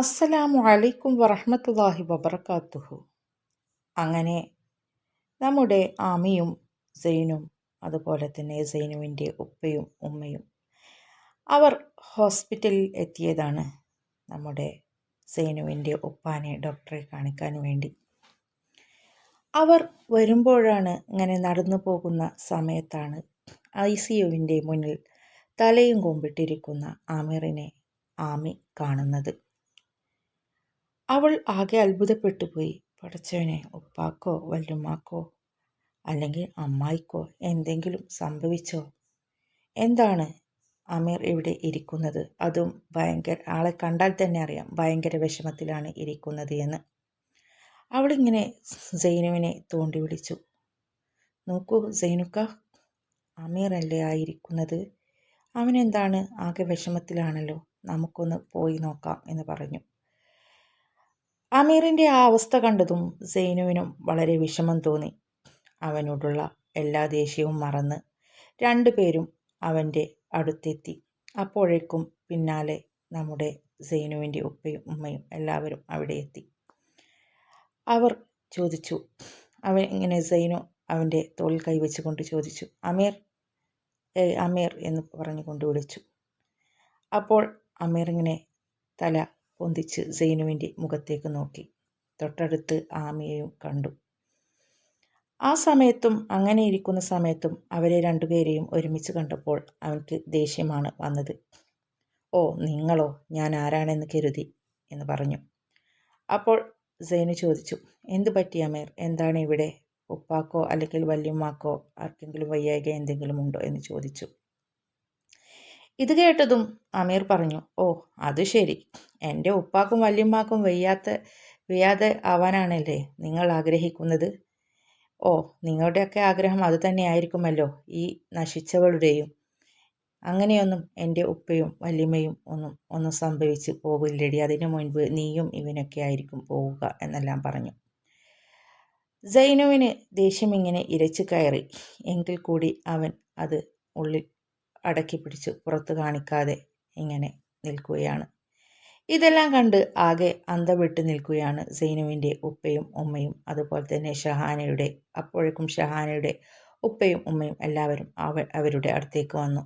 അസ്സലാമു അലൈക്കും വറഹ്മത്തുള്ളാഹി വബർക്കാത്തുഹു അങ്ങനെ നമ്മുടെ ആമിയും സൈനും അതുപോലെ തന്നെ സൈനുവിന്റെ ഉപ്പയും ഉമ്മയും അവർ ഹോസ്പിറ്റലിൽ എത്തിയതാണ് നമ്മുടെ സൈനുവിന്റെ ഉപ്പാനെ ഡോക്ടറെ കാണിക്കാൻ വേണ്ടി. അവർ വരുമ്പോഴാണ് ഇങ്ങനെ നടന്നു പോകുന്ന സമയത്താണ് ഐ സി യുവിന്റെ മുന്നിൽ തലയും കൊമ്പിട്ടിരിക്കുന്ന ആമിറിനെ ആമി കാണുന്നത്. അവൾ ആകെ അത്ഭുതപ്പെട്ടു പോയി പടച്ചവനെ ഉപ്പാക്കോ വല്ലുമ്മാക്കോ അല്ലെങ്കിൽ അമ്മായിക്കോ എന്തെങ്കിലും സംഭവിച്ചോ? എന്താണ് അമീർ ഇവിടെ ഇരിക്കുന്നത്? അതും ഭയങ്കര ആളെ കണ്ടാൽ തന്നെ അറിയാം ഭയങ്കര വിഷമത്തിലാണ് ഇരിക്കുന്നത് എന്ന്. അവളിങ്ങനെ സൈനുവിനെ തോണ്ടി വിളിച്ചു. നോക്കൂ സൈനുക്ക അല്ലേ ആയിരിക്കുന്നത്? അവനെന്താണ് ആകെ വിഷമത്തിലാണല്ലോ? നമുക്കൊന്ന് പോയി നോക്കാം എന്ന് പറഞ്ഞു. അമീറിന്റെ ആ അവസ്ഥ കണ്ടതും സൈനുവിനും വളരെ വിഷമം തോന്നി. അവനോടുള്ള എല്ലാ ദേഷ്യവും മറന്ന് രണ്ടുപേരും അവന്റെ അടുത്തെത്തി. അപ്പോഴേക്കും പിന്നാലെ നമ്മുടെ സൈനുവിന്റെ ഉപ്പയും ഉമ്മയും എല്ലാവരും അവിടെ എത്തി. അവർ ചോദിച്ചു അവൻ ഇങ്ങനെ സൈനു അവന്റെ തോളിൽ കൈവച്ചുകൊണ്ട് ചോദിച്ചു അമീർ അമീർ എന്ന് പറഞ്ഞുകൊണ്ട് വിളിച്ചു. അപ്പോൾ അമീർ ഇങ്ങനെ തല പൊന്തിച്ച് സൈനുവിന്റെ മുഖത്തേക്ക് നോക്കി. തൊട്ടടുത്ത് ആമിയെയും കണ്ടു. ആ സമയത്തും അങ്ങനെ ഇരിക്കുന്ന സമയത്തും അവരെ രണ്ടുപേരെയും ഒരുമിച്ച് കണ്ടപ്പോൾ അവൻക്ക് ദേഷ്യമാണ് വന്നത്. ഓ നിങ്ങളോ? ഞാൻ ആരാണെന്ന് കരുതി എന്ന് പറഞ്ഞു. അപ്പോൾ സൈനു ചോദിച്ചു എന്തു പറ്റി അമീർ? എന്താണ് ഇവിടെ? ഉപ്പാക്കോ അല്ലെങ്കിൽ വല്യമ്മാക്കോ ആർക്കെങ്കിലും വയ്യായിക എന്തെങ്കിലും ഉണ്ടോ? എന്ന് ചോദിച്ചു. ഇത് കേട്ടതും അമീർ പറഞ്ഞു ഓ അത് ശരി. എന്റെ ഉപ്പാക്കും വല്യമ്മാക്കും വയ്യാത്ത വയ്യാതെ ആവാനാണല്ലേ നിങ്ങൾ ആഗ്രഹിക്കുന്നത്? ഓ നിങ്ങളുടെയൊക്കെ ആഗ്രഹം അത് തന്നെ ആയിരിക്കുമല്ലോ ഈ നശിച്ചവളുടെയും. അങ്ങനെയൊന്നും എന്റെ ഉപ്പയും വല്യമ്മയും ഒന്നും ഒന്നും സംഭവിച്ച് പോകില്ലടി അതിനു മുൻപ് നീയും ഇവനൊക്കെ ആയിരിക്കും പോവുക എന്നെല്ലാം പറഞ്ഞു. സൈനുവിന് ദേഷ്യം ഇങ്ങനെ ഇരച്ചു കയറി. എങ്കിൽ കൂടി അവൻ അത് ഉള്ളിൽ അടക്കി പിടിച്ചു പുറത്ത് കാണിക്കാതെ ഇങ്ങനെ നിൽക്കുകയാണ്. ഇതെല്ലാം കണ്ട് ആകെ അന്തവിട്ട് നിൽക്കുകയാണ് സൈനുവിന്റെ ഉപ്പയും ഉമ്മയും. അതുപോലെ തന്നെ ഷഹാനയുടെ അപ്പോഴേക്കും ഷഹാനയുടെ ഉപ്പയും ഉമ്മയും എല്ലാവരും അവ അവരുടെ അടുത്തേക്ക് വന്നു.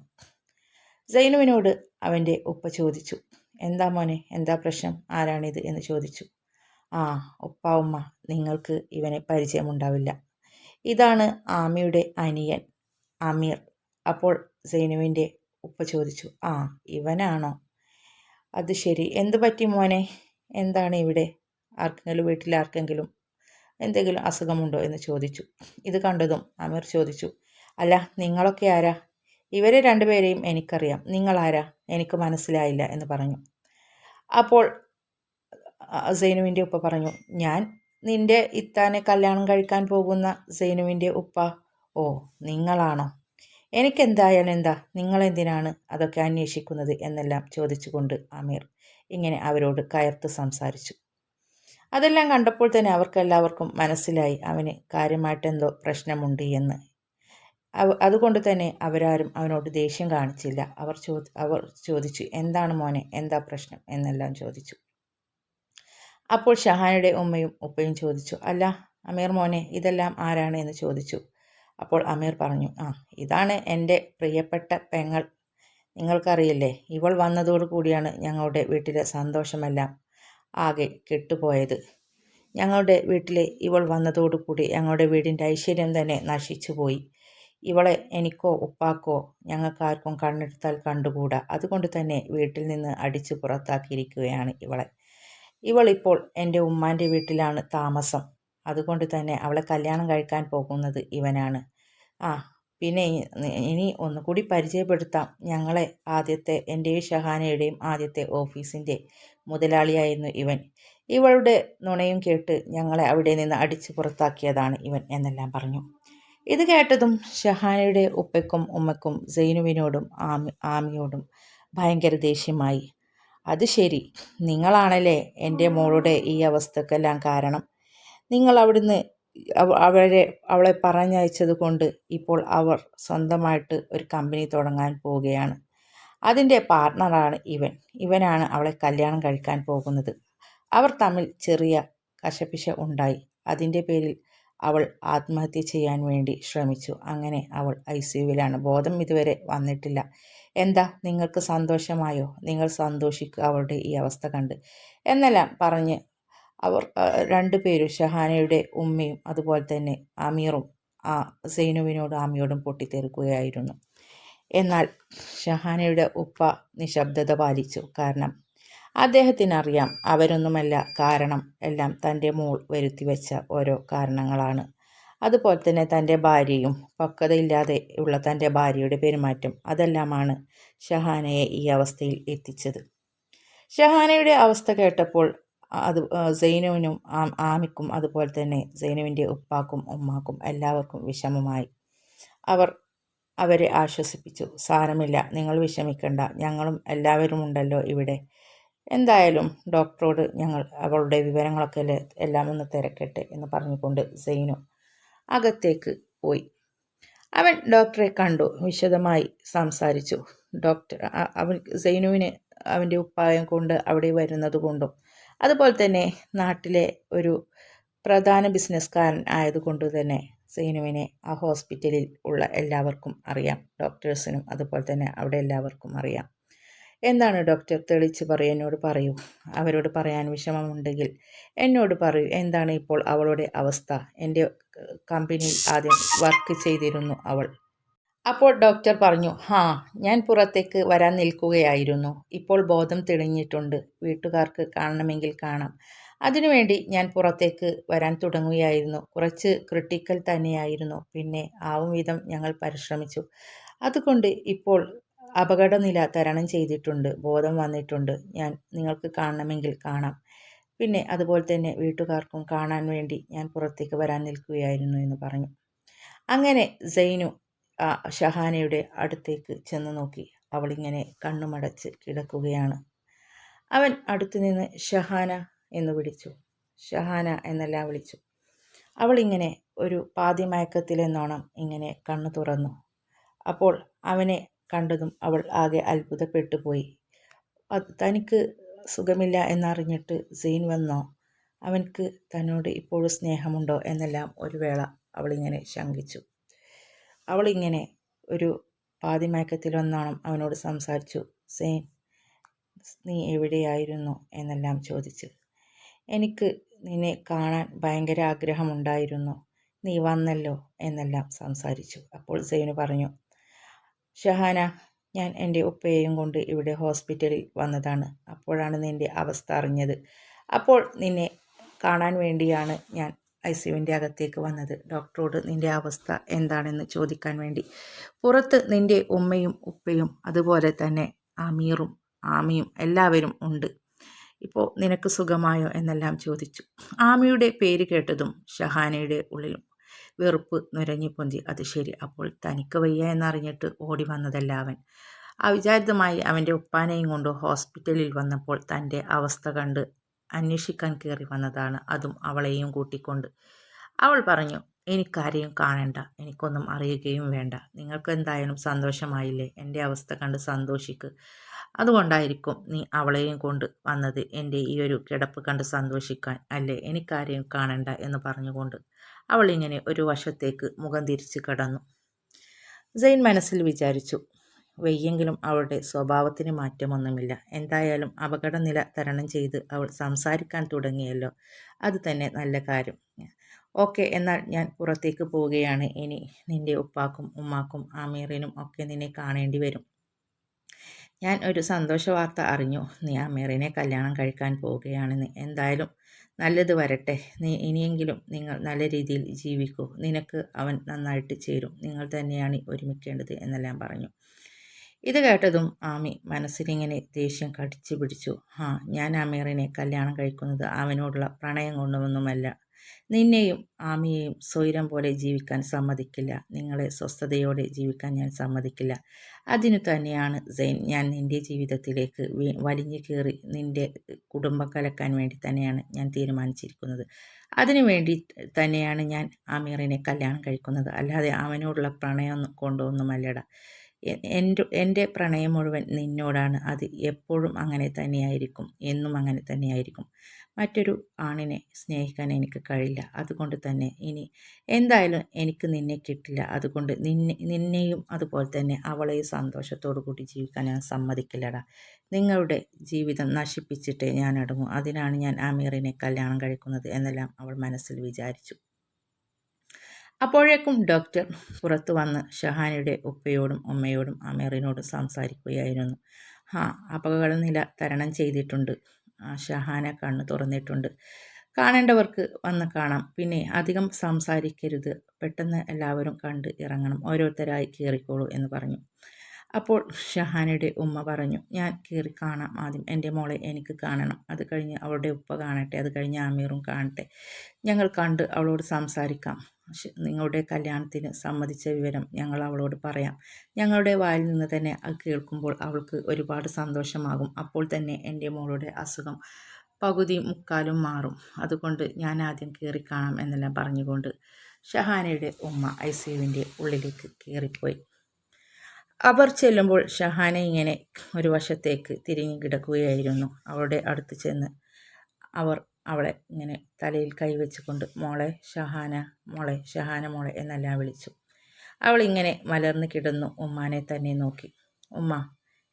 സൈനുവിനോട് അവന്റെ ഉപ്പ ചോദിച്ചു എന്താ മോനെ എന്താ പ്രശ്നം? ആരാണിത്? എന്ന് ചോദിച്ചു. ആ ഉപ്പ ഉമ്മ നിങ്ങൾക്ക് ഇവനെ പരിചയമുണ്ടാവില്ല. ഇതാണ് ആമിയുടെ അനിയൻ അമീർ അപ്പോൾ സൈനുവിന്റെ ഉപ്പ ചോദിച്ചു ആ ഇവനാണോ? അത് ശരി. എന്ത് പറ്റി മോനെ? എന്താണ് ഇവിടെ? ആർക്കെങ്കിലും വീട്ടിൽ ആർക്കെങ്കിലും എന്തെങ്കിലും അസുഖമുണ്ടോ? എന്ന് ചോദിച്ചു. ഇത് കണ്ടതും അമീർ ചോദിച്ചു അല്ല നിങ്ങളൊക്കെ ആരാ? ഇവരെ രണ്ടുപേരെയും എനിക്കറിയാം. നിങ്ങളാരാ? എനിക്ക് മനസ്സിലായില്ല എന്ന് പറഞ്ഞു. അപ്പോൾ സൈനുവിന്റെ ഉപ്പ പറഞ്ഞു ഞാൻ നിന്റെ ഇത്താനെ കല്യാണം കഴിക്കാൻ പോകുന്ന സൈനുവിന്റെ ഉപ്പ? ഓ നിങ്ങളാണോ? എനിക്കെന്തായാലും എന്താ? നിങ്ങളെന്തിനാണ് അതൊക്കെ അന്വേഷിക്കുന്നത് എന്നെല്ലാം ചോദിച്ചുകൊണ്ട് അമീർ ഇങ്ങനെ അവരോട് കയർത്ത് സംസാരിച്ചു. അതെല്ലാം കണ്ടപ്പോൾ തന്നെ അവർക്കെല്ലാവർക്കും മനസ്സിലായി അവന് കാര്യമായിട്ടെന്തോ പ്രശ്നമുണ്ട് എന്ന്. അതുകൊണ്ട് തന്നെ അവരാരും അവനോട് ദേഷ്യം കാണിച്ചില്ല. അവർ ചോ അവർ ചോദിച്ചു എന്താണ് മോനെ? എന്താ പ്രശ്നം? എന്നെല്ലാം ചോദിച്ചു. അപ്പോൾ ഷഹാനയുടെ ഉമ്മയും ഉപ്പയും ചോദിച്ചു അല്ല അമീർ മോനെ ഇതെല്ലാം ആരാണ്? എന്ന് ചോദിച്ചു. അപ്പോൾ അമീർ പറഞ്ഞു ആ ഇതാണ് എന്റെ പ്രിയപ്പെട്ട പെങ്ങൾ. നിങ്ങൾക്കറിയില്ലേ ഇവൾ വന്നതോടു കൂടിയാണ് ഞങ്ങളുടെ വീട്ടിലെ സന്തോഷമെല്ലാം ആകെ കെട്ടുപോയത്. ഞങ്ങളുടെ വീട്ടിലെ ഇവൾ വന്നതോടുകൂടി ഞങ്ങളുടെ വീടിന്റെ ഐശ്വര്യം തന്നെ നശിച്ചുപോയി. ഇവളെ എനിക്കോ ഉപ്പാക്കോ ഞങ്ങൾക്കാർക്കും കണ്ണെടുത്താൽ കണ്ടുകൂടാ. അതുകൊണ്ട് തന്നെ വീട്ടിൽ നിന്ന് അടിച്ചു പുറത്താക്കിയിരിക്കുകയാണ് ഇവളെ. ഇവളിപ്പോൾ എന്റെ ഉമ്മാന്റെ വീട്ടിലാണ് താമസം. അതുകൊണ്ട് തന്നെ അവളെ കല്യാണം കഴിക്കാൻ പോകുന്നത് ഇവനാണ്. ആ പിന്നെ ഇനി ഒന്നുകൂടി പരിചയപ്പെടുത്താം ഞങ്ങളെ ആദ്യത്തെ എന്റെ ഷഹാനയുടെയും ആദ്യത്തെ ഓഫീസിന്റെ മുതലാളിയായിരുന്നു ഇവൻ. ഇവളുടെ നുണയും കേട്ട് ഞങ്ങളെ അവിടെ നിന്ന് അടിച്ചു പുറത്താക്കിയതാണ് ഇവൻ എന്നെല്ലാം പറഞ്ഞു. ഇത് കേട്ടതും ഷഹാനയുടെ ഉപ്പയ്ക്കും ഉമ്മയ്ക്കും സൈനുവിനോടും ആമി ആമിയോടും ഭയങ്കര ദേഷ്യമായി. അത് ശരി നിങ്ങളാണല്ലേ എന്റെ മോളുടെ ഈ അവസ്ഥക്കെല്ലാം കാരണം. നിങ്ങൾ അവിടുന്ന് അവരെ അവളെ പറഞ്ഞയച്ചത് കൊണ്ട് ഇപ്പോൾ അവർ സ്വന്തമായിട്ട് ഒരു കമ്പനി തുടങ്ങാൻ പോവുകയാണ്. അതിന്റെ പാർട്ട്ണറാണ് ഇവൻ. ഇവനാണ് അവളെ കല്യാണം കഴിക്കാൻ പോകുന്നത്. അവർ തമ്മിൽ ചെറിയ കശപിശ ഉണ്ടായി. അതിന്റെ പേരിൽ അവൾ ആത്മഹത്യ ചെയ്യാൻ വേണ്ടി ശ്രമിച്ചു. അങ്ങനെ അവൾ ഐ സിയുവിലാണ് ബോധം ഇതുവരെ വന്നിട്ടില്ല. എന്താ? നിങ്ങൾക്ക് സന്തോഷമായോ? നിങ്ങൾ സന്തോഷിക്കുക അവളുടെ ഈ അവസ്ഥ കണ്ട്. എന്നെല്ലാം പറഞ്ഞ് അവർ രണ്ടു പേരും ഷഹാനയുടെ ഉമ്മയും അതുപോലെ തന്നെ അമീറും ആ സൈനുവിനോടും ആമിയോടും പൊട്ടിത്തെറിക്കുകയായിരുന്നു. എന്നാൽ ഷഹാനയുടെ ഉപ്പ നിശബ്ദത പാലിച്ചു. കാരണം അദ്ദേഹത്തിനറിയാം അവരൊന്നുമല്ല കാരണം. എല്ലാം തന്റെ മോൾ വരുത്തിവെച്ച ഓരോ കാരണങ്ങളാണ്. അതുപോലെ തന്നെ തന്റെ ഭാര്യയും പക്വതയില്ലാതെ ഉള്ള തന്റെ ഭാര്യയുടെ പെരുമാറ്റം അതെല്ലാമാണ് ഷഹാനയെ ഈ അവസ്ഥയിൽ എത്തിച്ചത്. ഷഹാനയുടെ അവസ്ഥ കേട്ടപ്പോൾ അത് സൈനുവിനും ആമിക്കും അതുപോലെ തന്നെ സൈനുവിന്റെ ഉപ്പാക്കും ഉമ്മാക്കും എല്ലാവർക്കും വിഷമമായി. അവർ അവരെ ആശ്വസിപ്പിച്ചു. സാരമില്ല നിങ്ങൾ വിഷമിക്കണ്ട. ഞങ്ങളും എല്ലാവരും ഉണ്ടല്ലോ ഇവിടെ. എന്തായാലും ഡോക്ടറോട് ഞങ്ങൾ അവളുടെ വിവരങ്ങളൊക്കെ എല്ലാം ഒന്ന് തിരക്കട്ടെ എന്ന് പറഞ്ഞുകൊണ്ട് സൈനു അകത്തേക്ക് പോയി. അവൻ ഡോക്ടറെ കണ്ടു വിശദമായി സംസാരിച്ചു. ഡോക്ടർ അവൻ സൈനുവിന് അവന്റെ ഉപ്പായം കൊണ്ട് അവിടെ വരുന്നത് കൊണ്ടും അതുപോലെ തന്നെ നാട്ടിലെ ഒരു പ്രധാന ബിസിനസ്സുകാരൻ ആയതുകൊണ്ട് തന്നെ സീനുവിനെ ആ ഹോസ്പിറ്റലിൽ ഉള്ള എല്ലാവർക്കും അറിയാം. ഡോക്ടേഴ്സിനും അതുപോലെ തന്നെ അവിടെ എല്ലാവർക്കും അറിയാം. എന്താണ് ഡോക്ടർ തെളിച്ച് പറയൂ എന്നോട് പറയൂ? അവരോട് പറയാൻ വിഷമമുണ്ടെങ്കിൽ എന്നോട് പറയൂ. എന്താണ് ഇപ്പോൾ അവളുടെ അവസ്ഥ? എന്റെ കമ്പനിയിൽ ആദ്യം വർക്ക് ചെയ്തിരുന്നു അവൾ. അപ്പോൾ ഡോക്ടർ പറഞ്ഞു ഹാ ഞാൻ പുറത്തേക്ക് വരാൻ നിൽക്കുകയായിരുന്നു. ഇപ്പോൾ ബോധം തെളിഞ്ഞിട്ടുണ്ട്. വീട്ടുകാർക്ക് കാണണമെങ്കിൽ കാണാം. അതിനുവേണ്ടി ഞാൻ പുറത്തേക്ക് വരാൻ തുടങ്ങുകയായിരുന്നു. കുറച്ച് ക്രിട്ടിക്കൽ തന്നെയായിരുന്നു. പിന്നെ ആവും വിധം ഞങ്ങൾ പരിശ്രമിച്ചു. അതുകൊണ്ട് ഇപ്പോൾ അപകടനില തരണം ചെയ്തിട്ടുണ്ട്. ബോധം വന്നിട്ടുണ്ട്. ഞാൻ നിങ്ങൾക്ക് കാണണമെങ്കിൽ കാണാം. പിന്നെ അതുപോലെ തന്നെ വീട്ടുകാർക്കും കാണാൻ വേണ്ടി ഞാൻ പുറത്തേക്ക് വരാൻ നിൽക്കുകയായിരുന്നു എന്ന് പറഞ്ഞു. അങ്ങനെ സൈനു ഷഹാനയുടെ അടുത്തേക്ക് ചെന്ന് നോക്കി. അവളിങ്ങനെ കണ്ണുമടച്ച് കിടക്കുകയാണ്. അവൻ അടുത്തു നിന്ന് ഷഹാന എന്ന് വിളിച്ചു. ഷഹാന എന്നല്ല വിളിച്ചു. അവളിങ്ങനെ ഒരു പാതിമയക്കത്തിലെന്നോണം ഇങ്ങനെ കണ്ണു തുറന്നു. അപ്പോൾ അവനെ കണ്ടതും അവൾ ആകെ അത്ഭുതപ്പെട്ടു പോയി. തനിക്ക് സുഖമില്ല എന്നറിഞ്ഞിട്ട് സെയിൻ വന്നോ? അവൻക്ക് തന്നോട് ഇപ്പോഴും സ്നേഹമുണ്ടോ? എന്നെല്ലാം ഒരു വേള അവളിങ്ങനെ ശങ്കിച്ചു. അവളിങ്ങനെ ഒരു പാതിമയക്കത്തിൽ വന്നോണം അവനോട് സംസാരിച്ചു. സെയിൻ നീ എവിടെയായിരുന്നു? എന്നെല്ലാം ചോദിച്ചു. എനിക്ക് നിന്നെ കാണാൻ ഭയങ്കര ആഗ്രഹമുണ്ടായിരുന്നു. നീ വന്നല്ലോ? എന്നെല്ലാം സംസാരിച്ചു. അപ്പോൾ സെയിന് പറഞ്ഞു ഷഹാന ഞാൻ എന്റെ ഉപ്പയെയും കൊണ്ട് ഇവിടെ ഹോസ്പിറ്റലിൽ വന്നതാണ്. അപ്പോഴാണ് നിന്റെ അവസ്ഥ അറിഞ്ഞത്. അപ്പോൾ നിന്നെ കാണാൻ വേണ്ടിയാണ് ഞാൻ ഐ സിയുവിന്റെ അകത്തേക്ക് വന്നത്. ഡോക്ടറോട് നിന്റെ അവസ്ഥ എന്താണെന്ന് ചോദിക്കാൻ വേണ്ടി. പുറത്ത് നിന്റെ ഉമ്മയും ഉപ്പയും അതുപോലെ തന്നെ അമീറും ആമിയും എല്ലാവരും ഉണ്ട്. ഇപ്പോൾ നിനക്ക് സുഖമായോ? എന്നെല്ലാം ചോദിച്ചു. ആമിയുടെ പേര് കേട്ടതും ഷഹാനയുടെ ഉള്ളിലും വെറുപ്പ് നുരഞ്ഞു പൊന്തി. അത് ശരി. അപ്പോൾ തനിക്ക് വയ്യ എന്നറിഞ്ഞിട്ട് ഓടി വന്നതല്ല അവൻ. അവിചാരിതമായി അവന്റെ ഉപ്പാനെയും കൊണ്ട് ഹോസ്പിറ്റലിൽ വന്നപ്പോൾ തന്റെ അവസ്ഥ കണ്ട് അന്വേഷിക്കാൻ കയറി വന്നതാണ്. അതും അവളെയും കൂട്ടിക്കൊണ്ട്. അവൾ പറഞ്ഞു എനിക്കാരെയും കാണേണ്ട. എനിക്കൊന്നും അറിയുകയും വേണ്ട. നിങ്ങൾക്ക് എന്തായാലും സന്തോഷമായില്ലേ? എന്റെ അവസ്ഥ കണ്ട് സന്തോഷിക്ക്. അതുകൊണ്ടായിരിക്കും നീ അവളെയും കൊണ്ട് വന്നത്. എന്റെ ഈ ഒരു കിടപ്പ് കണ്ട് സന്തോഷിക്കാൻ അല്ലേ? എനിക്കാരെയും കാണേണ്ട എന്ന് പറഞ്ഞുകൊണ്ട് അവളിങ്ങനെ ഒരു വശത്തേക്ക് മുഖം തിരിച്ച് കിടന്നു. സെയിൻ മനസ്സിൽ വിചാരിച്ചു വയ്യെങ്കിലും അവളുടെ സ്വഭാവത്തിന് മാറ്റമൊന്നുമില്ല. എന്തായാലും അപകടനില തരണം ചെയ്ത് അവൾ സംസാരിക്കാൻ തുടങ്ങിയല്ലോ. അത് തന്നെ നല്ല കാര്യം. ഓക്കെ എന്നാൽ ഞാൻ പുറത്തേക്ക് പോവുകയാണ്. ഇനി നിന്റെ ഉപ്പാക്കും ഉമ്മാക്കും ആമീറിനും ഒക്കെ നിന്നെ കാണേണ്ടി വരും. ഞാൻ ഒരു സന്തോഷ വാർത്ത അറിഞ്ഞു. നീ ആമീറിനെ കല്യാണം കഴിക്കാൻ പോവുകയാണെന്ന്. എന്തായാലും നല്ലത് വരട്ടെ. നീ ഇനിയെങ്കിലും നിങ്ങൾ നല്ല രീതിയിൽ ജീവിക്കൂ. നിനക്ക് അവൻ നന്നായിട്ട് ചേരും. നിങ്ങൾ തന്നെയാണ് ഒരുമിക്കേണ്ടത് എന്നെല്ലാം പറഞ്ഞു. ഇത് കേട്ടതും ആമി മനസ്സിലിങ്ങനെ ദേഷ്യം കടിച്ചു പിടിച്ചു. ആ ഞാൻ അമീറിനെ കല്യാണം കഴിക്കുന്നത് അവനോടുള്ള പ്രണയം കൊണ്ടുവന്നുമല്ല നിന്നെയും ആമിയെയും സ്വൈരം പോലെ ജീവിക്കാൻ സമ്മതിക്കില്ല. നിങ്ങളെ സ്വസ്ഥതയോടെ ജീവിക്കാൻ ഞാൻ സമ്മതിക്കില്ല. അതിനു തന്നെയാണ് സെയിൻ ഞാൻ നിന്റെ ജീവിതത്തിലേക്ക് വലിഞ്ഞു കയറി നിന്റെ കുടുംബം കലക്കാൻ വേണ്ടി തന്നെയാണ് ഞാൻ തീരുമാനിച്ചിരിക്കുന്നത്. അതിനു വേണ്ടി തന്നെയാണ് ഞാൻ ആമീറിനെ കല്യാണം കഴിക്കുന്നത്. അല്ലാതെ അവനോടുള്ള പ്രണയം കൊണ്ടൊന്നുമല്ലട. എന്റെ എന്റെ പ്രണയം മുഴുവൻ നിന്നോടാണ്. അത് എപ്പോഴും അങ്ങനെ തന്നെയായിരിക്കും. എന്നും അങ്ങനെ തന്നെയായിരിക്കും. മറ്റൊരു ആണിനെ സ്നേഹിക്കാൻ എനിക്ക് കഴിയില്ല. അതുകൊണ്ട് തന്നെ ഇനി എന്തായാലും എനിക്ക് നിന്നെ കിട്ടില്ല. അതുകൊണ്ട് നിന്നെ നിന്നെയും അതുപോലെ തന്നെ അവളെയും സന്തോഷത്തോടു കൂടി ജീവിക്കാൻ ഞാൻ സമ്മതിക്കില്ലടാ. നിങ്ങളുടെ ജീവിതം നശിപ്പിച്ചിട്ട് ഞാൻ അടങ്ങും അതിനാണ് ഞാൻ ആമീറിനെ കല്യാണം കഴിക്കുന്നത് എന്നെല്ലാം അവൾ മനസ്സിൽ വിചാരിച്ചു. അപ്പോഴേക്കും ഡോക്ടർ പുറത്തു വന്ന് ഷഹാനയുടെ ഉപ്പയോടും ഉമ്മയോടും അമീറിനോടും സംസാരിക്കുകയായിരുന്നു. ആ അപകടനില തരണം ചെയ്തിട്ടുണ്ട്. ഷഹാന കണ്ണ് തുറന്നിട്ടുണ്ട്. കാണേണ്ടവർക്ക് വന്ന് കാണാം. പിന്നെ അധികം സംസാരിക്കരുത്. പെട്ടെന്ന് എല്ലാവരും കണ്ട് ഇറങ്ങണം. ഓരോരുത്തരായി കയറിക്കോളൂ എന്ന് പറഞ്ഞു. അപ്പോൾ ഷഹാനയുടെ ഉമ്മ പറഞ്ഞു ഞാൻ കയറി കാണാം ആദ്യം. എന്റെ മോളെ എനിക്ക് കാണണം. അത് കഴിഞ്ഞ് അവളുടെ ഉപ്പ കാണട്ടെ. അത് കഴിഞ്ഞ് ആമീറും കാണട്ടെ. ഞങ്ങൾ കണ്ട് അവളോട് സംസാരിക്കാം. നിങ്ങളുടെ കല്യാണത്തിന് സമ്മതിച്ച വിവരം ഞങ്ങൾ അവളോട് പറയാം. ഞങ്ങളുടെ വായിൽ നിന്ന് തന്നെ അത് കേൾക്കുമ്പോൾ അവൾക്ക് ഒരുപാട് സന്തോഷമാകും. അപ്പോൾ തന്നെ എന്റെ മോളുടെ അസുഖം പകുതി മുക്കാലും മാറും. അതുകൊണ്ട് ഞാൻ ആദ്യം കയറിക്കാണാം കാണാം എന്നെല്ലാം പറഞ്ഞുകൊണ്ട് ഷഹാനയുടെ ഉമ്മ ഐ സിയുവിന്റെ ഉള്ളിലേക്ക് കയറിപ്പോയി. അവർ ചെല്ലുമ്പോൾ ഷഹാന ഇങ്ങനെ ഒരു വശത്തേക്ക് തിരിഞ്ഞു കിടക്കുകയായിരുന്നു. അവളുടെ അടുത്ത് ചെന്ന് അവർ അവളെ ഇങ്ങനെ തലയിൽ കൈവച്ചുകൊണ്ട് മോളെ ഷഹാന മോളെ ഷഹാന മോളെ എന്നെല്ലാം വിളിച്ചു. അവളിങ്ങനെ മലർന്നു കിടന്നു ഉമ്മാനെ തന്നെ നോക്കി. ഉമ്മ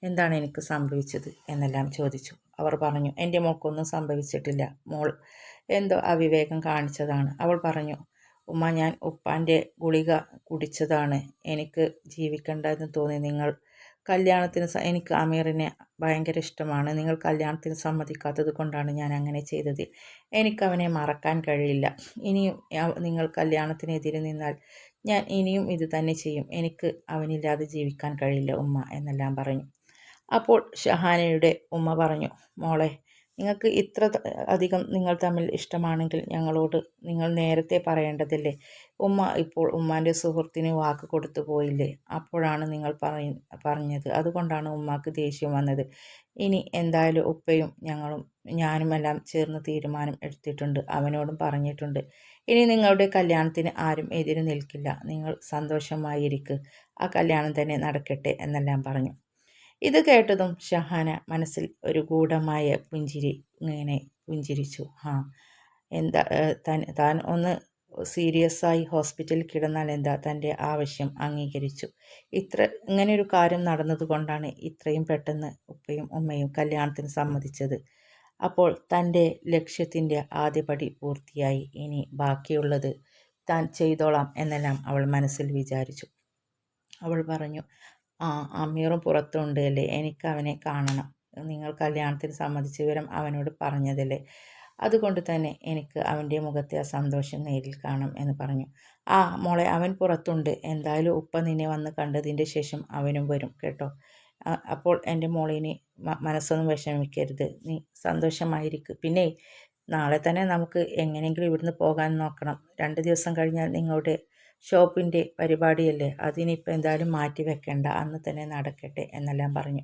എന്താണ് എനിക്ക് സംഭവിച്ചത്? എന്നെല്ലാം ചോദിച്ചു. അവർ പറഞ്ഞു എന്റെ മോൾക്കൊന്നും സംഭവിച്ചിട്ടില്ല. മോൾ എന്തോ അവിവേകം കാണിച്ചതാണ്. അവൾ പറഞ്ഞു ഉമ്മ ഞാൻ ഉപ്പാന്റെ ഗുളിക കുടിച്ചതാണ്. എനിക്ക് ജീവിക്കേണ്ടതെന്ന് തോന്നി. നിങ്ങൾ കല്യാണത്തിന് എനിക്ക് അമീറിനെ ഭയങ്കര ഇഷ്ടമാണ്. നിങ്ങൾ കല്യാണത്തിന് സമ്മതിക്കാത്തത് കൊണ്ടാണ് ഞാൻ അങ്ങനെ ചെയ്തത്. എനിക്കവനെ മറക്കാൻ കഴിയില്ല. ഇനിയും നിങ്ങൾ കല്യാണത്തിനെതിരെ നിന്നാൽ ഞാൻ ഇനിയും ഇത് തന്നെ ചെയ്യും. എനിക്ക് അവനില്ലാതെ ജീവിക്കാൻ കഴിയില്ല ഉമ്മ എന്നെല്ലാം പറഞ്ഞു. അപ്പോൾ ഷഹാനയുടെ ഉമ്മ പറഞ്ഞു മോളെ നിങ്ങൾക്ക് ഇത്ര അധികം നിങ്ങൾ തമ്മിൽ ഇഷ്ടമാണെങ്കിൽ ഞങ്ങളോട് നിങ്ങൾ നേരത്തെ പറയേണ്ടതല്ലേ? ഉമ്മ ഇപ്പോൾ ഉമ്മാന്റെ സുഹൃത്തിന് വാക്ക് കൊടുത്തു പോയില്ലേ? അപ്പോഴാണ് നിങ്ങൾ പറഞ്ഞത്. അതുകൊണ്ടാണ് ഉമ്മാക്ക് ദേഷ്യം വന്നത്. ഇനി എന്തായാലും ഉപ്പയും ഞങ്ങളും ഞാനുമെല്ലാം ചേർന്ന് തീരുമാനം എടുത്തിട്ടുണ്ട്. അവനോടും പറഞ്ഞിട്ടുണ്ട്. ഇനി നിങ്ങളുടെ കല്യാണത്തിന് ആരും എതിര് നിൽക്കില്ല. നിങ്ങൾ സന്തോഷമായിരിക്കുക ആ കല്യാണം തന്നെ നടക്കട്ടെ എന്നെല്ലാം പറഞ്ഞു. ഇത് കേട്ടതും ഷഹാന മനസ്സിൽ ഒരു ഗൂഢമായ പുഞ്ചിരി ഇങ്ങനെ പുഞ്ചിരിച്ചു. ആ എന്താ താൻ താൻ ഒന്ന് സീരിയസ് ആയി ഹോസ്പിറ്റലിൽ കിടന്നാൽ എന്താ തന്റെ ആവശ്യം അംഗീകരിച്ചു. ഇത്ര ഇങ്ങനെ ഒരു കാര്യം നടന്നതുകൊണ്ടാണ് ഇത്രയും പെട്ടെന്ന് ഉപ്പയും ഉമ്മയും കല്യാണത്തിന് സമ്മതിച്ചത്. അപ്പോൾ തന്റെ ലക്ഷ്യത്തിന്റെ ആദ്യപടി പൂർത്തിയായി. ഇനി ബാക്കിയുള്ളത് താൻ ചെയ്തോളാം എന്നെല്ലാം അവൾ മനസ്സിൽ വിചാരിച്ചു. അവൾ പറഞ്ഞു ആ അമീറും പുറത്തുണ്ട് അല്ലേ? എനിക്ക് അവനെ കാണണം. നിങ്ങൾ കല്യാണത്തിന് സമ്മതിച്ച വിവരം അവനോട് പറഞ്ഞതല്ലേ? അതുകൊണ്ട് തന്നെ എനിക്ക് അവന്റെ മുഖത്തെ ആ സന്തോഷം നേരിൽ കാണാം എന്ന് പറഞ്ഞു. ആ മോളെ അവൻ പുറത്തുണ്ട്. എന്തായാലും ഉപ്പ നിന്നെ വന്ന് കണ്ടതിന്റെ ശേഷം അവനും വരും കേട്ടോ. അപ്പോൾ എന്റെ മോളിനി മനസ്സൊന്നും വിഷമിക്കരുത്. നീ സന്തോഷമായിരിക്കും. പിന്നെ നാളെ തന്നെ നമുക്ക് എങ്ങനെയെങ്കിലും ഇവിടുന്ന് പോകാൻ നോക്കണം. രണ്ട് ദിവസം കഴിഞ്ഞാൽ നിങ്ങളുടെ ഷോപ്പിന്റെ പരിപാടിയല്ലേ? അതിനിപ്പോൾ എന്തായാലും മാറ്റി വെക്കേണ്ട. അന്ന് തന്നെ നടക്കട്ടെ എന്നെല്ലാം പറഞ്ഞു.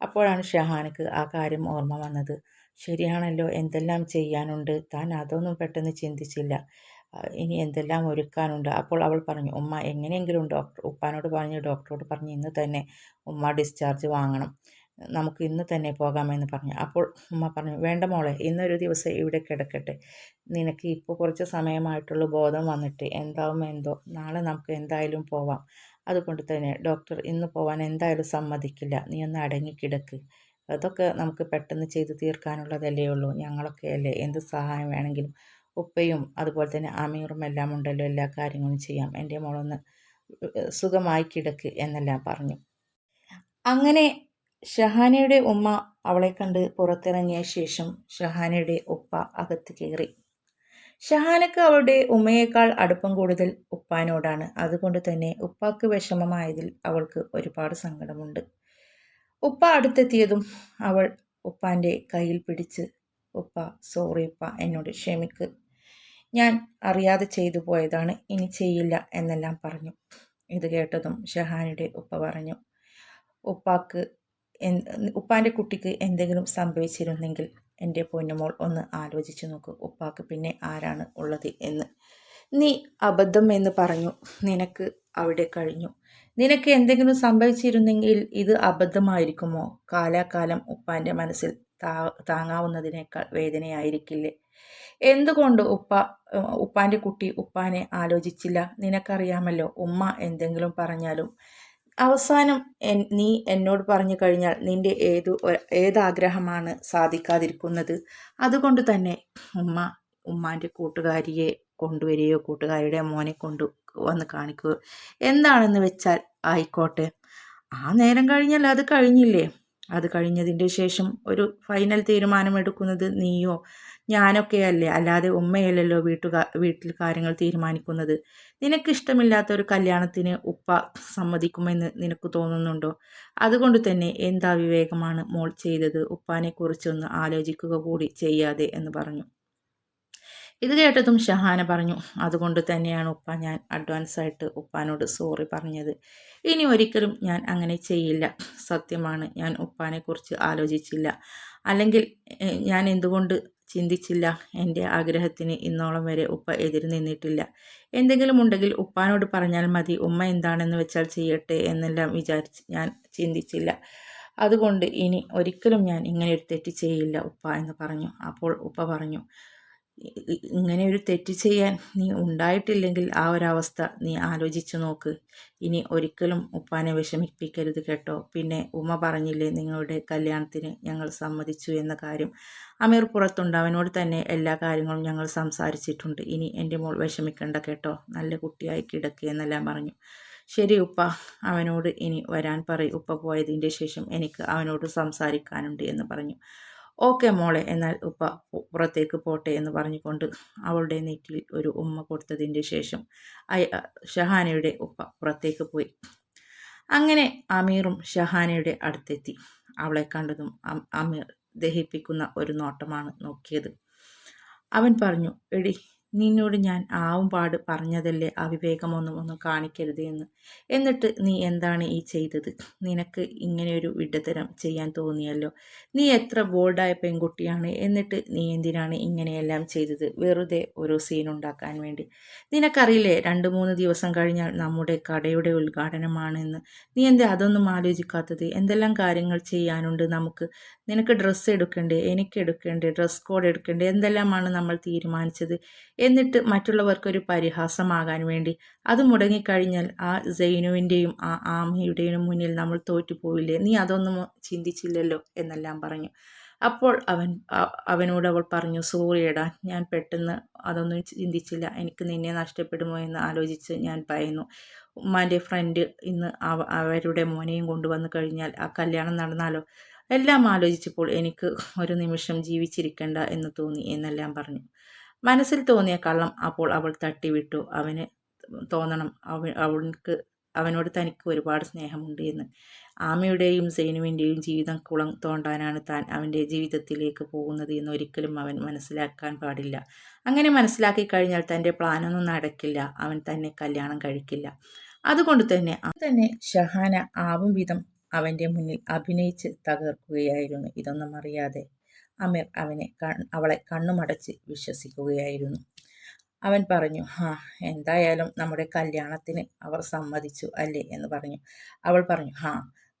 അപ്പോഴാണ് ഷഹാനക്ക് ആ കാര്യം ഓർമ്മ വന്നത്. ശരിയാണല്ലോ എന്തെല്ലാം ചെയ്യാനുണ്ട്? താൻ അതൊന്നും പെട്ടെന്ന് ചിന്തിച്ചില്ല. ഇനി എന്തെല്ലാം ഒരുക്കാനുണ്ട്? അപ്പോൾ അവൾ പറഞ്ഞു ഉമ്മ എങ്ങനെയെങ്കിലും ഡോക്ടർ ഉപ്പാനോട് പറഞ്ഞ് ഡോക്ടറോട് പറഞ്ഞ് ഇന്ന് തന്നെ ഉമ്മ ഡിസ്ചാർജ് വാങ്ങണം. നമുക്ക് ഇന്ന് തന്നെ പോകാമെന്ന് പറഞ്ഞു. അപ്പോൾ ഉമ്മ പറഞ്ഞു വേണ്ട മോളെ ഇന്നൊരു ദിവസം ഇവിടെ കിടക്കട്ടെ. നിനക്ക് ഇപ്പോൾ കുറച്ച് സമയമായിട്ടുള്ള ബോധം വന്നിട്ട് എന്താവും എന്തോ നാളെ നമുക്ക് എന്തായാലും പോവാം. അതുകൊണ്ട് തന്നെ ഡോക്ടർ ഇന്ന് പോവാൻ എന്തായാലും സമ്മതിക്കില്ല. നീ ഒന്ന് അടങ്ങിക്കിടക്ക് അതൊക്കെ നമുക്ക് പെട്ടെന്ന് ചെയ്ത് തീർക്കാനുള്ളതല്ലേ ഉള്ളൂ. ഞങ്ങളൊക്കെ അല്ലേ എന്ത് സഹായം വേണമെങ്കിലും ഉപ്പയും അതുപോലെ തന്നെ അമീറും എല്ലാം ഉണ്ടല്ലോ എല്ലാ കാര്യങ്ങളും ചെയ്യാം. എന്റെ മോളൊന്ന് സുഖമായി കിടക്ക് എന്നെല്ലാം പറഞ്ഞു. അങ്ങനെ ഷഹാനയുടെ ഉമ്മ അവളെ കണ്ട് പുറത്തിറങ്ങിയ ശേഷം ഷഹാനയുടെ ഉപ്പ അകത്ത് കയറി. ഷഹാനക്ക് അവളുടെ ഉമ്മയേക്കാൾ അടുപ്പം കൂടുതൽ ഉപ്പാനോടാണ്. അതുകൊണ്ട് തന്നെ ഉപ്പാക്ക് വിഷമമായതിൽ അവൾക്ക് ഒരുപാട് സങ്കടമുണ്ട്. ഉപ്പ അടുത്തെത്തിയതും അവൾ ഉപ്പാന്റെ കയ്യിൽ പിടിച്ച് ഉപ്പ സോറി ഉപ്പ എന്നോട് ക്ഷമിക്ക്. ഞാൻ അറിയാതെ ചെയ്തു പോയതാണ് ഇനി ചെയ്യില്ല എന്നെല്ലാം പറഞ്ഞു. ഇത് കേട്ടതും ഷഹാനയുടെ ഉപ്പ പറഞ്ഞു. ഉപ്പാക്ക് ഉപ്പാന്റെ കുട്ടിക്ക് എന്തെങ്കിലും സംഭവിച്ചിരുന്നെങ്കിൽ എന്റെ പൊന്നുമോൾ ഒന്ന് ആലോചിച്ച് നോക്കൂ. ഉപ്പാക്ക് പിന്നെ ആരാണ് ഉള്ളത് എന്ന്. നീ അബദ്ധം എന്ന് പറഞ്ഞു. നിനക്ക് അവിടെ കഴിഞ്ഞു. നിനക്ക് എന്തെങ്കിലും സംഭവിച്ചിരുന്നെങ്കിൽ ഇത് അബദ്ധമായിരിക്കുമോ? കാലാകാലം ഉപ്പാന്റെ മനസ്സിൽ താങ്ങാവുന്നതിനേക്കാൾ വേദനയായിരിക്കില്ലേ? എന്തുകൊണ്ട് ഉപ്പ ഉപ്പാന്റെ കുട്ടി ഉപ്പാനെ ആലോചിച്ചില്ല? നിനക്കറിയാമല്ലോ ഉമ്മ എന്തെങ്കിലും പറഞ്ഞാലും അവസാനം നീ എന്നോട് പറഞ്ഞു കഴിഞ്ഞാൽ നിന്റെ ഏതു ഏതാഗ്രഹമാണ് സാധിക്കാതിരിക്കുന്നത്? അതുകൊണ്ട് തന്നെ ഉമ്മ ഉമ്മാന്റെ കൂട്ടുകാരിയെ കൊണ്ടുവരികയോ കൂട്ടുകാരിയുടെ മോനെ കൊണ്ടു വന്ന് കാണിക്കുകയോ എന്താണെന്ന് വെച്ചാൽ ആയിക്കോട്ടെ. ആ നേരം കഴിഞ്ഞാൽ അത് കഴിഞ്ഞില്ലേ? അത് കഴിഞ്ഞതിന്റെ ശേഷം ഒരു ഫൈനൽ തീരുമാനമെടുക്കുന്നത് നീയോ? ഞാനൊക്കെയല്ലേ അല്ലാതെ ഉമ്മയല്ലല്ലോ വീട്ടുകാ വീട്ടിൽ കാര്യങ്ങൾ തീരുമാനിക്കുന്നത്. നിനക്കിഷ്ടമില്ലാത്ത ഒരു കല്യാണത്തിന് ഉപ്പ സമ്മതിക്കുമെന്ന് നിനക്ക് തോന്നുന്നുണ്ടോ? അതുകൊണ്ട് തന്നെ എന്താ വിവേകമാണ് മോൾ ചെയ്തത്? ഉപ്പാനെക്കുറിച്ചൊന്ന് ആലോചിക്കുക കൂടി ചെയ്യാതെ എന്ന് പറഞ്ഞു. ഇത് കേട്ടതും ഷഹാന പറഞ്ഞു അതുകൊണ്ട് തന്നെയാണ് ഉപ്പ ഞാൻ അഡ്വാൻസ് ആയിട്ട് ഉപ്പാനോട് സോറി പറഞ്ഞത്. ഇനി ഒരിക്കലും ഞാൻ അങ്ങനെ ചെയ്യില്ല. സത്യമാണ് ഞാൻ ഉപ്പാനെക്കുറിച്ച് ആലോചിച്ചില്ല. അല്ലെങ്കിൽ ഞാൻ എന്തുകൊണ്ട് ചിന്തിച്ചില്ല? എന്റെ ആഗ്രഹത്തിന് ഇന്നോളം വരെ ഉപ്പ എതിര് നിന്നിട്ടില്ല. എന്തെങ്കിലും ഉണ്ടെങ്കിൽ ഉപ്പാനോട് പറഞ്ഞാൽ മതി. ഉമ്മ എന്താണെന്ന് വെച്ചാൽ ചെയ്യട്ടെ എന്നെല്ലാം വിചാരിച്ച് ഞാൻ ചിന്തിച്ചില്ല. അതുകൊണ്ട് ഇനി ഒരിക്കലും ഞാൻ ഇങ്ങനെ ഒരു തെറ്റ് ചെയ്യില്ല ഉപ്പ എന്ന് പറഞ്ഞു. അപ്പോൾ ഉപ്പ പറഞ്ഞു ഇങ്ങനെ ഒരു തെറ്റ് ചെയ്യാൻ നീ ഉണ്ടായിട്ടില്ലെങ്കിൽ ആ ഒരവസ്ഥ നീ ആലോചിച്ചു നോക്ക്. ഇനി ഒരിക്കലും ഉപ്പാനെ വിഷമിപ്പിക്കരുത് കേട്ടോ. പിന്നെ ഉമ്മ പറഞ്ഞില്ലേ നിങ്ങളുടെ കല്യാണത്തിന് ഞങ്ങൾ സമ്മതിച്ചു എന്ന കാര്യം. അമീർ പുറത്തുണ്ട്. അവനോട് തന്നെ എല്ലാ കാര്യങ്ങളും ഞങ്ങൾ സംസാരിച്ചിട്ടുണ്ട്. ഇനി എന്റെ മോൾ വിഷമിക്കണ്ട കേട്ടോ. നല്ല കുട്ടിയായി കിടക്കുക എന്നെല്ലാം പറഞ്ഞു. ശരി ഉപ്പ അവനോട് ഇനി വരാൻ പറയും. ഉപ്പ പോയതിന്റെ ശേഷം എനിക്ക് അവനോട് സംസാരിക്കാനുണ്ട് എന്ന് പറഞ്ഞു. ഓക്കെ മോളെ എന്നാൽ ഉപ്പ പുറത്തേക്ക് പോട്ടെ എന്ന് പറഞ്ഞുകൊണ്ട് അവളുടെ നെറ്റിയിൽ ഒരു ഉമ്മ കൊടുത്തതിന്റെ ശേഷം ഷഹാനയുടെ ഉപ്പ പുറത്തേക്ക് പോയി. അങ്ങനെ അമീറും ഷഹാനയുടെ അടുത്തെത്തി. അവളെ കണ്ടതും അമീർ ദഹിപ്പിക്കുന്ന ഒരു നോട്ടമാണ് നോക്കിയത്. അവൻ പറഞ്ഞു എടി നിന്നോട് ഞാൻ ആവും പാട് പറഞ്ഞതല്ലേ അവിവേകമൊന്നും ഒന്നും കാണിക്കരുത് എന്ന്. എന്നിട്ട് നീ എന്താണ് ഈ ചെയ്തത്? നിനക്ക് ഇങ്ങനെയൊരു വിഡ്ഢതരം ചെയ്യാൻ തോന്നിയല്ലോ. നീ എത്ര ബോൾഡായ പെൺകുട്ടിയാണ്. എന്നിട്ട് നീ എന്തിനാണ് ഇങ്ങനെയെല്ലാം ചെയ്തത്? വെറുതെ ഓരോ സീൻ ഉണ്ടാക്കാൻ വേണ്ടി. നിനക്കറിയില്ലേ രണ്ട് മൂന്ന് ദിവസം കഴിഞ്ഞാൽ നമ്മുടെ കടയുടെ ഉദ്ഘാടനമാണെന്ന് നീ എന്താ അതൊന്നും ആലോചിക്കാത്തത്? എന്തെല്ലാം കാര്യങ്ങൾ ചെയ്യാനുണ്ട് നമുക്ക്? നിനക്ക് ഡ്രസ്സ് എടുക്കണ്ടേ? എനിക്ക് എടുക്കണ്ടേ? ഡ്രസ് കോഡ് എടുക്കണ്ടേ? എന്തെല്ലാമാണ് നമ്മൾ തീരുമാനിച്ചത്? എന്നിട്ട് മറ്റുള്ളവർക്കൊരു പരിഹാസമാകാൻ വേണ്ടി. അത് മുടങ്ങിക്കഴിഞ്ഞാൽ ആ സൈനുവിന്റെയും ആ ആമയുടെയും മുന്നിൽ നമ്മൾ തോറ്റുപോയില്ലേ നീ അതൊന്നും ചിന്തിച്ചില്ലല്ലോ എന്നെല്ലാം പറഞ്ഞു. അപ്പോൾ അവൻ അവനോട് അവൾ പറഞ്ഞു സോറിയടാ ഞാൻ പെട്ടെന്ന് അതൊന്നും ചിന്തിച്ചില്ല. എനിക്ക് നിന്നെ നഷ്ടപ്പെടുമോ എന്ന് ആലോചിച്ച് ഞാൻ ഭയന്നു ഉമ്മാന്റെ ഫ്രണ്ട് ഇന്ന് അവരുടെ മോനെയും കൊണ്ടുവന്നു കഴിഞ്ഞാൽ ആ കല്യാണം നടന്നാലോ? എല്ലാം ആലോചിച്ചപ്പോൾ എനിക്ക് ഒരു നിമിഷം ജീവിച്ചിരിക്കണ്ട എന്ന് തോന്നി എന്നെല്ലാം പറഞ്ഞു. മനസ്സിൽ തോന്നിയ കള്ളം അപ്പോൾ അവൾ തട്ടിവിട്ടു. അവന് തോന്നണം അവ അവൾക്ക് അവനോട് തനിക്ക് ഒരുപാട് സ്നേഹമുണ്ട് എന്ന്. ആമയുടെയും സൈനുവിന്റെയും ജീവിതം കുളം തോണ്ടാനാണ് താൻ അവന്റെ ജീവിതത്തിലേക്ക് പോകുന്നത് എന്ന് ഒരിക്കലും അവൻ മനസ്സിലാക്കാൻ പാടില്ല. അങ്ങനെ മനസ്സിലാക്കി കഴിഞ്ഞാൽ തന്റെ പ്ലാനൊന്നും നടക്കില്ല. അവൻ തന്നെ കല്യാണം കഴിക്കില്ല. അതുകൊണ്ട് തന്നെ തന്നെ ഷഹാന ആവും വിധം അവന്റെ മുന്നിൽ അഭിനയിച്ച് തകർക്കുകയായിരുന്നു. ഇതൊന്നും അറിയാതെ അമീർ അവനെ അവളെ കണ്ണുമടച്ച് വിശ്വസിക്കുകയായിരുന്നു. അവൻ പറഞ്ഞു ഹാ എന്തായാലും നമ്മുടെ കല്യാണത്തിന് അവർ സമ്മതിച്ചു അല്ലേ? എന്ന് പറഞ്ഞു. അവൾ പറഞ്ഞു ഹാ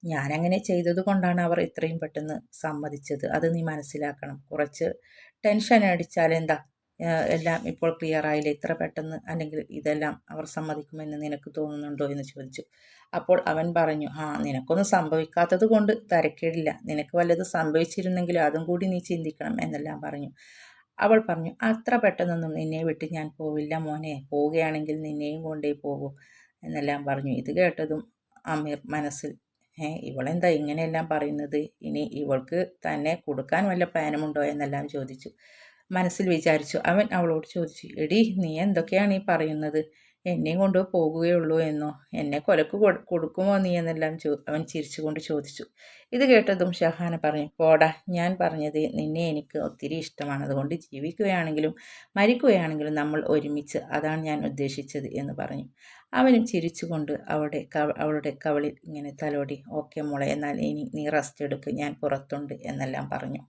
ഞാനങ്ങനെ ചെയ്തത് കൊണ്ടാണ് അവർ ഇത്രയും പെട്ടെന്ന് സമ്മതിച്ചത്. അത് നീ മനസ്സിലാക്കണം. കുറച്ച് ടെൻഷൻ അടിച്ചാൽ എന്താ എല്ലാം ഇപ്പോൾ ക്ലിയർ ആയില്ല? ഇത്ര പെട്ടെന്ന് അല്ലെങ്കിൽ ഇതെല്ലാം അവർ സമ്മതിക്കുമെന്ന് നിനക്ക് തോന്നുന്നുണ്ടോ എന്ന് ചോദിച്ചു. അപ്പോൾ അവൻ പറഞ്ഞു ആ നിനക്കൊന്നും സംഭവിക്കാത്തത് കൊണ്ട് തരക്കേടില്ല. നിനക്ക് വല്ലത് സംഭവിച്ചിരുന്നെങ്കിലും അതും കൂടി നീ ചിന്തിക്കണം എന്നെല്ലാം പറഞ്ഞു. അവൾ പറഞ്ഞു അത്ര പെട്ടെന്നൊന്നും നിന്നെ വിട്ട് ഞാൻ പോവില്ല മോനെ. പോവുകയാണെങ്കിൽ നിന്നെയും കൊണ്ടേ പോകും എന്നെല്ലാം പറഞ്ഞു. ഇത് കേട്ടതും അമീർ മനസ്സിൽ ഏ ഇവളെന്താ ഇങ്ങനെയെല്ലാം പറയുന്നത്? ഇനി ഇവൾക്ക് തന്നെ കൊടുക്കാൻ വല്ല പ്ലാനുമുണ്ടോ? എന്നെല്ലാം ചോദിച്ചു. മനസ്സിൽ വിചാരിച്ചു. അവൻ അവളോട് ചോദിച്ചു എടി നീ എന്തൊക്കെയാണ് ഈ പറയുന്നത്? എന്നെയും കൊണ്ട് പോകുകയുള്ളൂ എന്നോ? എന്നെ കൊലക്ക് കൊടുക്കുമോ നീ എന്നെല്ലാം? ചോ അവൻ ചിരിച്ചുകൊണ്ട് ചോദിച്ചു. ഇത് കേട്ടതും ഷഹാന പറഞ്ഞു പോടാ ഞാൻ പറഞ്ഞത് നിന്നെ എനിക്ക് ഒത്തിരി ഇഷ്ടമാണ്. അതുകൊണ്ട് ജീവിക്കുകയാണെങ്കിലും മരിക്കുകയാണെങ്കിലും നമ്മൾ ഒരുമിച്ച് അതാണ് ഞാൻ ഉദ്ദേശിച്ചത് എന്ന് പറഞ്ഞു. അവനും ചിരിച്ചുകൊണ്ട് അവളുടെ അവളുടെ കവളിൽ ഇങ്ങനെ തലോടി ഓക്കെ മോളെ എന്നാൽ ഇനി നീ റെസ്റ്റ് എടുക്ക് ഞാൻ പുറത്തുണ്ട് എന്നെല്ലാം പറഞ്ഞു.